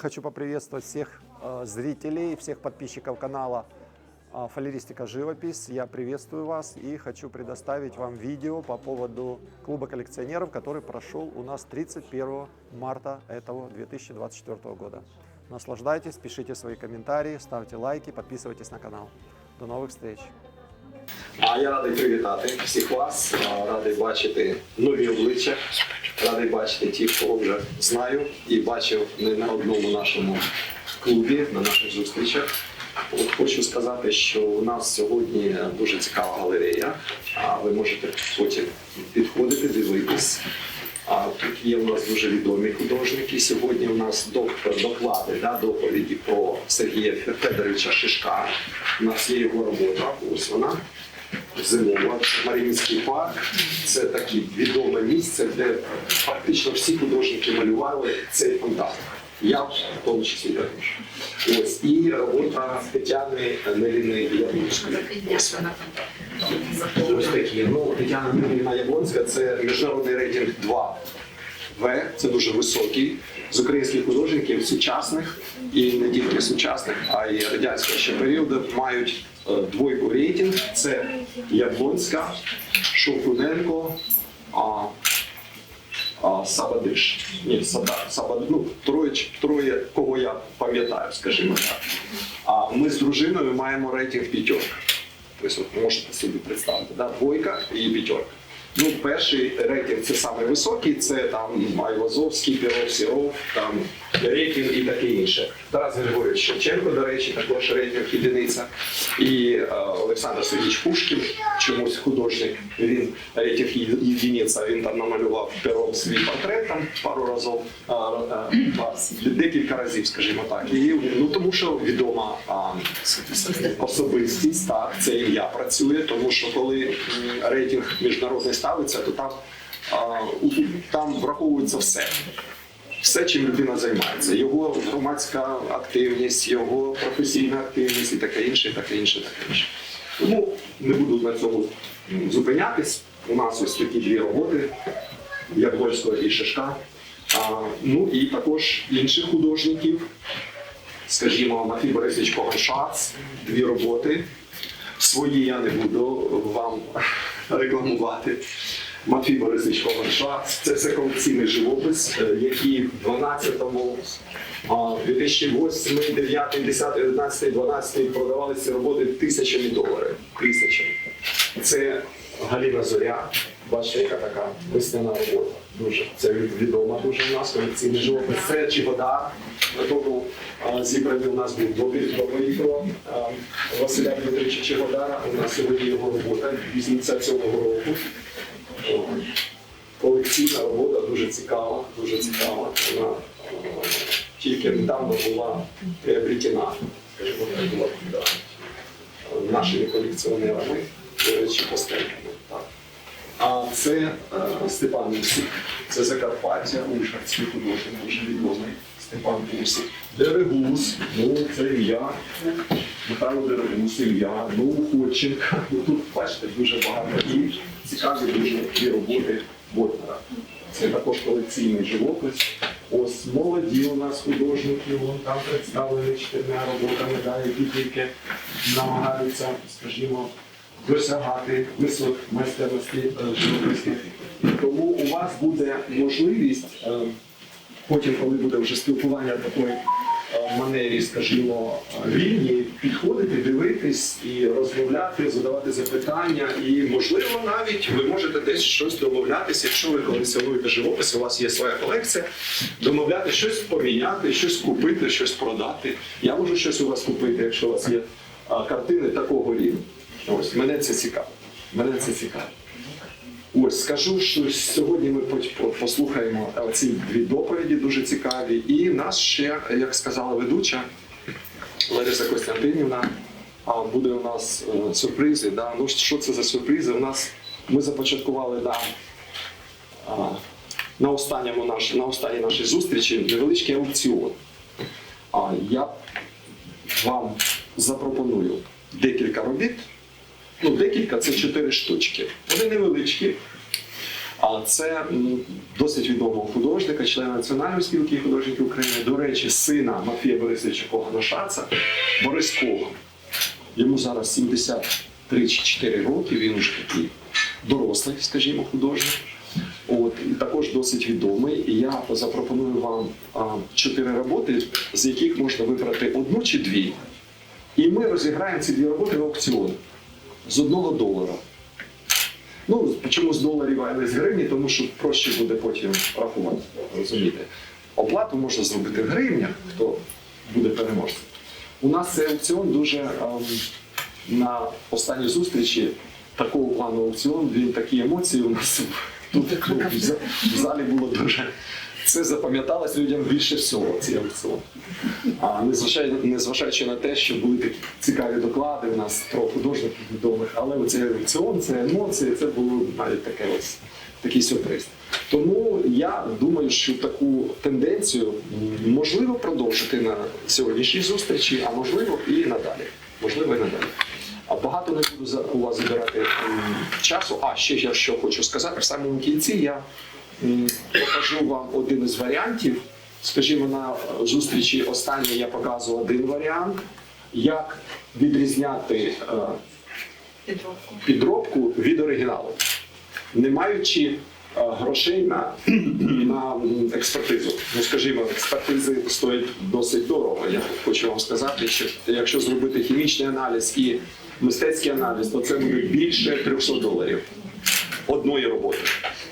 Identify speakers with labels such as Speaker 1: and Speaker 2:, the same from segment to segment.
Speaker 1: хочу поприветствовать всех э, зрителей, всех подписчиков канала э, Фалеристика Живопись. Я приветствую вас и хочу предоставить вам видео по поводу клуба коллекционеров, который прошел у нас 31 марта этого 2024 года. Наслаждайтесь, пишите свои комментарии, ставьте лайки, подписывайтесь на канал. До новых встреч!
Speaker 2: А я радий привітати всіх вас, а, радий бачити нові обличчя, Радий бачити ті, кого вже знаю і бачив не на одному нашому клубі, на наших зустрічах. От хочу сказати, що у нас сьогодні дуже цікава галерея. А ви можете потім підходити, дивитись. А тут є у нас дуже відомі художники. Сьогодні у нас док- доклади, да, доповіді про Сергія Федоровича Шишка. У нас є його робота, ось вона. Зимова, Маріїнський парк. Це таке відоме місце, де фактично всі художники малювали цей фонтан. Я в тому числі. Ось і робота Тетяни Неліни Яблонської. Ось такі. Ну, Тетяна Неліна Яблонська це міжнародний рейтинг 2. В це дуже високий з українських художників сучасних і не тільки сучасних, а й радянського ще періоду мають е, двойку рейтинг. Це Яблонська, Шовкуненко, а, а, Сабадиш. Ні, Саба, Сабад, ну, троє, троє, кого я пам'ятаю, скажімо так. А ми з дружиною маємо рейтинг п'ятерка. Тобто можете собі представити, да? двойка і п'ятерка. Ну, перший рейтинг це саме високий, це там Айвазовський, Піров, Сіров, там рейтинг і таке інше. Тарас Григорович Шевченко, до речі, також рейтинг єдиниця. І е, Олександр Сергійович Пушкін, чомусь художник, він рейтинг єдиниця, він там намалював пером свій портрет там пару разів, а, а, а, декілька разів, скажімо так. І, ну, тому що відома а, особистість, так, це ім'я працює, тому що коли рейтинг міжнародний ставиться, то там, там враховується все. Все, чим людина займається, його громадська активність, його професійна активність і таке інше, таке інше, таке інше. Тому не буду на цьому зупинятись. У нас ось такі дві роботи Яблонського і Шишка. А, ну і також інших художників, скажімо, Матвій Борисович Когоншац, дві роботи. Свої я не буду вам рекламувати. Матвій Борисович Когоншац. Це все колекційний живопис, е, який в 12-му, а, 2008, 9, 10, 11, 12 продавалися роботи тисячами доларів. Тисячами. Це Галіна Зоря. Бачите, яка така весняна робота. Дуже це відома дуже у нас колекційний живопис. Це Чигодар. На тому зібраний у нас був добрий про Василя Дмитровича Чигодара. У нас сьогодні його робота 87 року. Колекційна робота дуже цікава, дуже цікава. Вона тільки недавно була приобретена, скажімо так, була нашими колекціонерами, до речі, постійно. А це е, Степан Усик, це Закарпаття, Ужгородський художник, дуже відомий Степан Усик. Дерегус, ну це ім'я. Михайло Дерегус, ім'я, ну Ходченка. Ну, тут бачите дуже багато і цікаві дуже такі роботи Ботнера. Це також колекційний живопис. Ось молоді у нас художники, вон там представлені чотирма роботами, да, які тільки намагаються, скажімо, досягати висот майстерності е. І тому у вас буде можливість е, потім, коли буде вже спілкування такої е, манері, скажімо, вільні, підходити, дивитись і розмовляти, задавати запитання. І можливо навіть ви можете десь щось домовлятися, якщо ви колекціонуєте живопис, у вас є своя колекція, домовляти щось поміняти, щось купити, щось продати. Я можу щось у вас купити, якщо у вас є картини такого рівня. Ось мене це цікаво. Мене це цікаво. Ось скажу, що сьогодні ми по- по- послухаємо е, ці дві доповіді дуже цікаві. І нас ще, як сказала ведуча Лариса Костянтинівна, буде у нас е, сюрпризи. Да? Ну що це за сюрпризи? У нас ми започаткували да, на останньому наш, на останній нашій зустрічі невеличкий аукціон. А я вам запропоную декілька робіт. Ну, декілька це чотири штучки. Вони невеличкі. А це м, досить відомого художника, члена Національної спілки художників України, до речі, сина Матвія Борисовича Когана Шаца, Борис Коган. Йому зараз 73 чи 4 роки, він вже такий дорослий, скажімо, художник. От, і також досить відомий. І я запропоную вам чотири роботи, з яких можна вибрати одну чи дві. І ми розіграємо ці дві роботи в аукціон з одного долара. Ну, чому з доларів, а не з гривні, тому що проще буде потім рахувати. Розумієте? Оплату можна зробити в гривнях, хто буде переможцем. У нас цей аукціон дуже ем, на останній зустрічі такого плану аукціон, він такі емоції у нас тут ну, в в залі було дуже. Це запам'яталось людям більше всього, цей аукціон. А незважаючи, на те, що були такі цікаві доклади у нас про художників відомих, але оцей аукціон, це емоції, це було навіть таке ось такий сюрприз. Тому я думаю, що таку тенденцію можливо продовжити на сьогоднішній зустрічі, а можливо і надалі. Можливо, і надалі. А багато не буду у вас забирати часу. А ще я що хочу сказати, в самому кінці я покажу вам один із варіантів. Скажімо, на зустрічі останній я показував один варіант, як відрізняти е,
Speaker 3: Підробку.
Speaker 2: підробку від оригіналу, не маючи е, грошей на, на експертизу. Ну, скажімо, експертизи стоять досить дорого. Я хочу вам сказати, що якщо зробити хімічний аналіз і мистецький аналіз, то це буде більше 300 доларів одної роботи.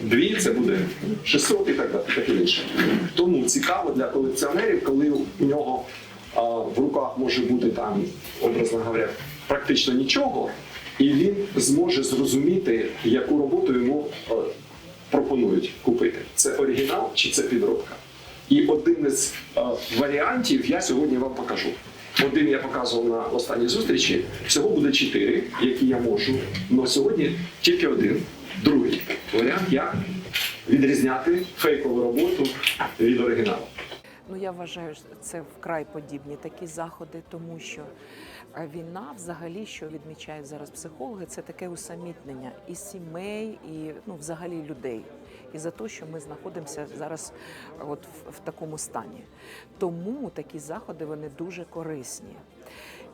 Speaker 2: Дві це буде 600 і так далі, таке інше. Тому цікаво для колекціонерів, коли у нього а, в руках може бути там, образно говоря, практично нічого, і він зможе зрозуміти, яку роботу йому е, пропонують купити. Це оригінал чи це підробка. І один із е, варіантів я сьогодні вам покажу. Один я показував на останній зустрічі. Всього буде чотири, які я можу. Але сьогодні тільки один. Другий варіант, як відрізняти фейкову роботу від оригіналу.
Speaker 4: Ну я вважаю, що це вкрай подібні такі заходи, тому що е, війна, взагалі, що відмічають зараз психологи, це таке усамітнення і сімей, і ну, взагалі людей. І за те, що ми знаходимося зараз от в, в такому стані. Тому такі заходи вони дуже корисні.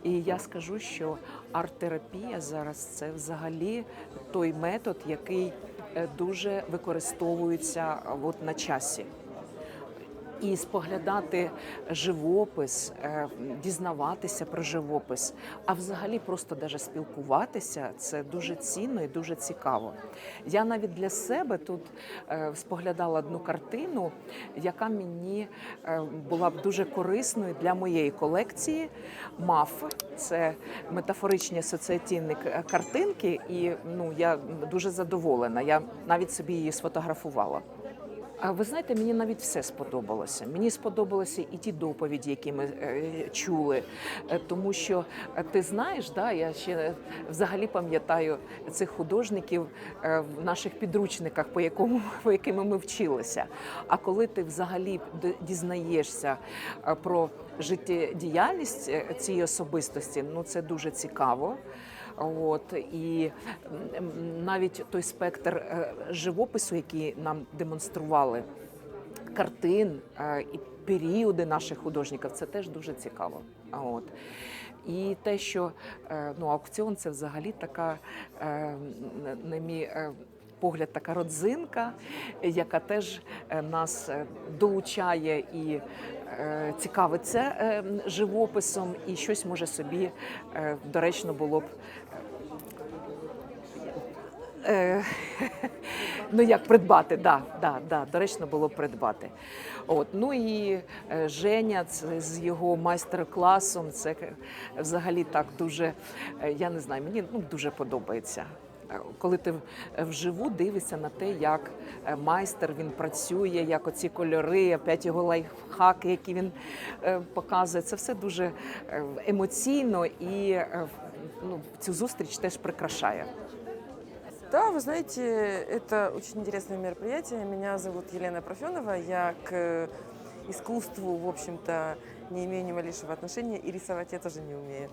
Speaker 4: І я скажу, що арт-терапія зараз це взагалі той метод, який е, дуже використовується от на часі і споглядати живопис, е, дізнаватися про живопис, а взагалі просто даже спілкуватися це дуже цінно і дуже цікаво. Я навіть для себе тут е, споглядала одну картину, яка мені е, була б дуже корисною для моєї колекції. МАФ це метафоричні асоціативні картинки, і ну я дуже задоволена. Я навіть собі її сфотографувала. А ви знаєте, мені навіть все сподобалося. Мені сподобалися і ті доповіді, які ми е, чули. Е, Тому що е, ти знаєш, да, я ще взагалі пам'ятаю цих художників в наших підручниках, по якому по якими ми вчилися. А коли ти взагалі дізнаєшся про життєдіяльність цієї особистості, ну це дуже цікаво. От і навіть той спектр е, живопису, який нам демонстрували, картин е, і періоди наших художників, це теж дуже цікаво. От. І те, що е, ну, аукціон це взагалі така, на- мій погляд, така родзинка, яка теж е, нас е, долучає і е, цікавиться живописом, і щось може собі доречно було б ну як придбати, да, да, да, доречно було придбати. От, ну і Женя це з його майстер-класом, це взагалі так дуже, я не знаю, мені ну, дуже подобається. Коли ти вживу дивишся на те, як е, майстер він працює, як оці кольори, опять його лайфхаки, які він е, показує, це все дуже е, емоційно і ну, цю зустріч теж прикрашає.
Speaker 3: Да, вы знаете, это очень интересное мероприятие. Меня зовут Елена Профенова. Я к искусству, в общем-то, не имею ни малейшего отношения, и рисовать я тоже не умею.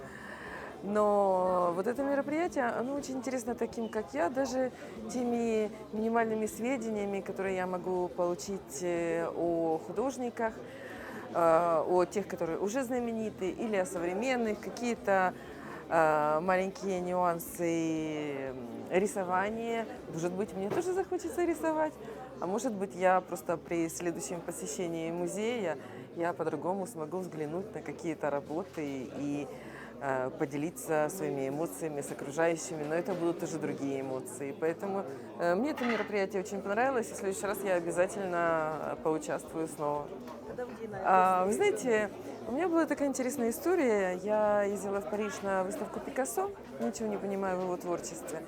Speaker 3: Но вот это мероприятие, оно очень интересно таким, как я, даже теми минимальными сведениями, которые я могу получить э, о художниках, э, о тех, которые уже знамениты, или о современных, какие-то э, маленькие нюансы рисования. Может быть, мне тоже захочется рисовать, а может быть, я просто при следующем посещении музея я по-другому смогу взглянуть на какие-то работы и поделиться своими эмоциями с окружающими, но это будут тоже другие эмоции. Поэтому э, мне это мероприятие очень понравилось, и в следующий раз я обязательно поучаствую снова. А, вы знаете, у меня была такая интересная история. Я ездила в Париж на выставку Пикассо, ничего не понимаю в его творчестве.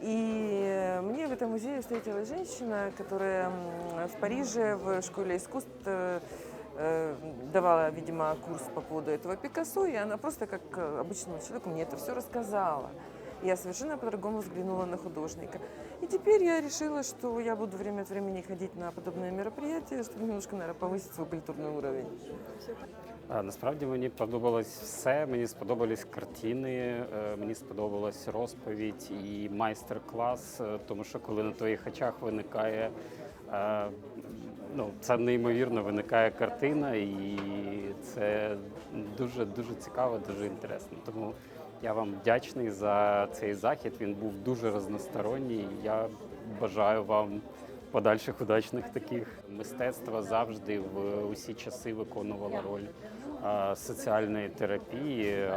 Speaker 3: И мне в этом музее встретилась женщина, которая в Париже в школе искусств э, э, давала, видимо, курс по поводу этого Пикассо, и она просто как э, обычному человеку мне это все рассказала. Я совершенно по-другому взглянула на художника. И теперь я решила, что я буду время от времени ходить на подобные мероприятия, чтобы немножко, наверное, повысить свой культурный уровень.
Speaker 5: А, Насправді мені подобалось все. Мені сподобались картини, е, мені сподобалась розповідь і майстер-клас, е, тому що коли на твоїх очах виникає, е, ну це неймовірно виникає картина, і це дуже дуже цікаво, дуже інтересно. Тому я вам вдячний за цей захід. Він був дуже разносторонній. Я бажаю вам подальших удачних таких. Мистецтво завжди в усі часи виконувало роль соціальної терапії.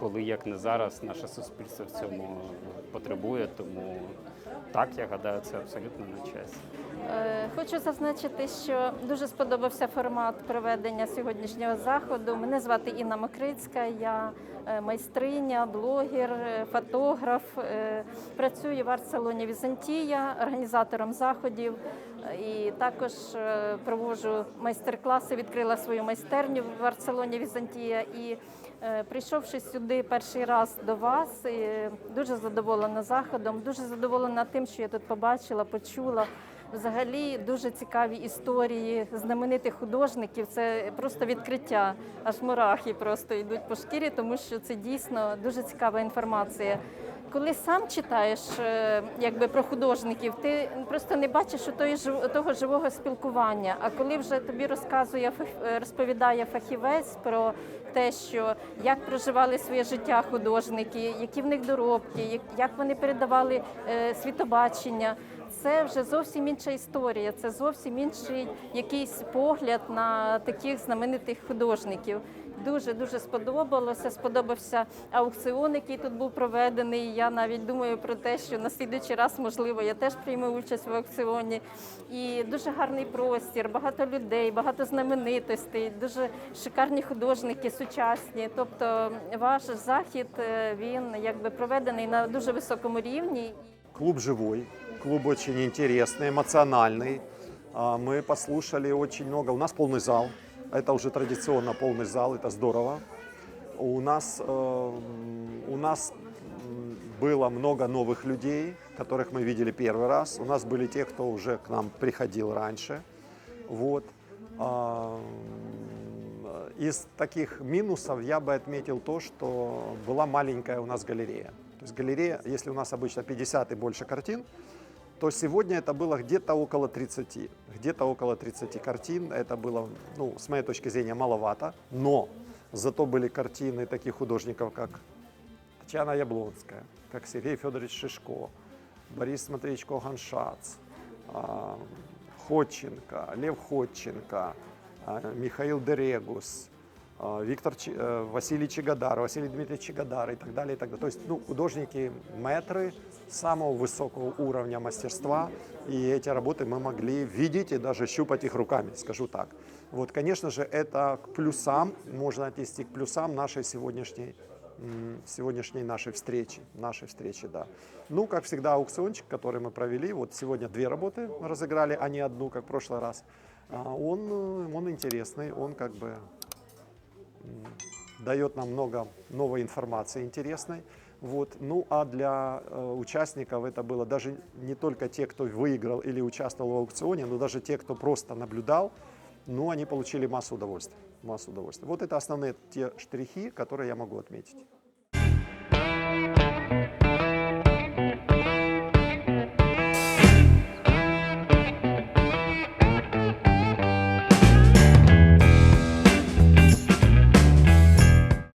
Speaker 5: Коли як не зараз, наше суспільство в цьому потребує. Тому так я гадаю, це абсолютно на часі.
Speaker 6: Е, Хочу зазначити, що дуже сподобався формат проведення сьогоднішнього заходу. Мене звати Інна Макрицька, я е, майстриня, блогер, е, фотограф. Працюю в арт-салоні Візантія, організатором заходів. І також проводжу майстер-класи, відкрила свою майстерню в арт-салоні Візантія. І прийшовши сюди перший раз до вас, е, дуже задоволена заходом, дуже задоволена тим, що я тут побачила, почула. Взагалі дуже цікаві історії знаменитих художників. Це просто відкриття, аж мурахи просто йдуть по шкірі, тому що це дійсно дуже цікава інформація. Коли сам читаєш е, якби про художників, ти просто не бачиш того живого спілкування. А коли вже тобі розказує розповідає фахівець про те, що як проживали своє життя художники, які в них доробки, як- як вони передавали е, світобачення. Це вже зовсім інша історія, це зовсім інший якийсь погляд на таких знаменитих художників. Дуже дуже сподобалося. Сподобався аукціон, який тут був проведений. Я навіть думаю про те, що на слідуючий раз, можливо, я теж прийму участь в аукціоні. І дуже гарний простір, багато людей, багато знаменитостей, дуже шикарні художники, сучасні. Тобто, ваш захід е, він якби проведений на дуже високому рівні.
Speaker 2: Клуб живой, клуб очень интересный, эмоциональный. А, Мы послушали очень много. У нас полный зал. Это уже традиционно полный зал, это здорово. У нас, э, у нас было много новых людей, которых мы видели первый раз. У нас были те, кто уже к нам приходил раньше. Вот. А, м, Из таких минусов я бы отметил то, что была маленькая у нас галерея. То есть галерея, если у нас обычно 50 и больше картин, то сегодня это было где-то около 30. Где-то около 30 картин. Это было, ну, с моей точки зрения, маловато. Но зато были картины таких художников, как Татьяна Яблонская, как Сергей Федорович Шишко, Борис Матвеевич Коганшац, а, Ходченко, Лев Ходченко, а, Михаил Дерегус, а, Виктор Чи- э, Василий Чигадар, Василий Дмитриевич Чигадар и так далее. И так далее. То есть ну, художники, мэтры самого высокого уровня мастерства, и эти работы мы могли видеть и даже щупать их руками, скажу так. Вот, конечно же, это к плюсам, можно отнести к плюсам нашей сегодняшней сегодняшней нашей встречи, нашей встречи, да. Ну, как всегда, аукциончик, который мы провели, вот сегодня две работы разыграли, а не одну, как в прошлый раз. А, Он, э, он интересный, он как бы дает нам много новой информации интересной. Вот. Ну а для э, участников это было даже не только те, кто выиграл или участвовал в аукционе, но даже те, кто просто наблюдал, ну они получили массу удовольствия. Массу удовольствия. Вот это основные те штрихи, которые я могу отметить.